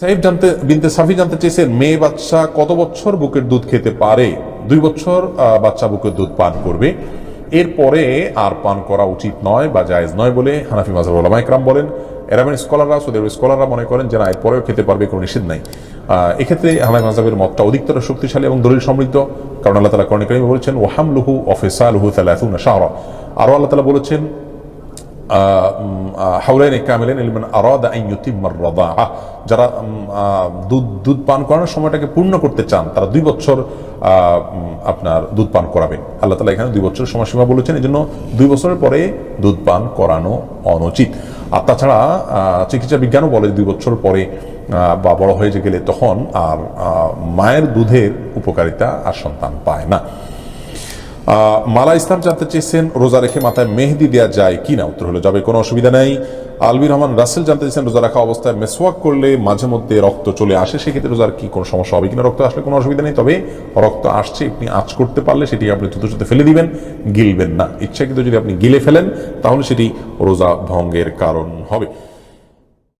সাহিব জানতে, বিনতে সাফি জানতে চেয়েছেন মেয়ে বাচ্চা কত বছর বুকের দুধ খেতে পারে? দুই বছর বাচ্চা বুকের দুধ পান করবে। এরপরে আর পান করা উচিত নয় বা জায়েজ নয় বলে হানাফি মাজহাব ওলামা ইকরাম বলেন। এরামেন স্কলাররা, সৌদি আরবের স্কলাররা মনে করেন যে না এরপরেও খেতে পারবে, কোনো নিষেধ নাই। এক্ষেত্রে হানাফি মাজহাবের মতটা অধিকতর শক্তিশালী এবং দলিল সমৃদ্ধ। কারণ আল্লাহ তালা কর্ণিক বলেছেন ওহাম লুহু অফেসা লুহু তালাহুনা শাহরা। আরও আল্লাহ তালা বলেছেন হাউলাইন কামিলেন ইলমান আরাদা আন ইউতিম্মার রাদাআহ যারা দুধ দুধ পান করানোর সময়টাকে পূর্ণ করতে চান, তারা দুই বছর আপনার দুধ পান করাবেন। আল্লাহ তালা এখানে দুই বছর সময়সীমা বলেছেন এই জন্য দুই বছরের পরে দুধ পান করানো অনুচিত। আর তাছাড়া চিকিৎসা বিজ্ঞানও বলে দুই বছর পরে বা বড় হয়ে গেলে তখন আর মায়ের দুধের উপকারিতা আর সন্তান পায় না। মালা ইসলাম জানতে চেয়েছেন, রোজা রেখে মাথায় মেহেদি দেওয়া যায় কি না? উত্তর হলো, যাবে, কোনো অসুবিধা নেই। আলবির রহমান রাসেল জানতে চেয়েছেন, রোজা রাখা অবস্থায় মেসওয়াক করলে মাঝে মধ্যে রক্ত চলে আসে, সেক্ষেত্রে রোজার কি কোনো সমস্যা হবে কিনা? রক্ত আসলে কোনো অসুবিধা নেই, তবে রক্ত আসছে, আপনি আঁচ করতে পারলে সেটি আপনি জুতো সাথে ফেলে দিবেন, গিলবেন না। ইচ্ছা কিন্তু যদি আপনি গিলে ফেলেন, তাহলে সেটি রোজা ভঙ্গের কারণ হবে।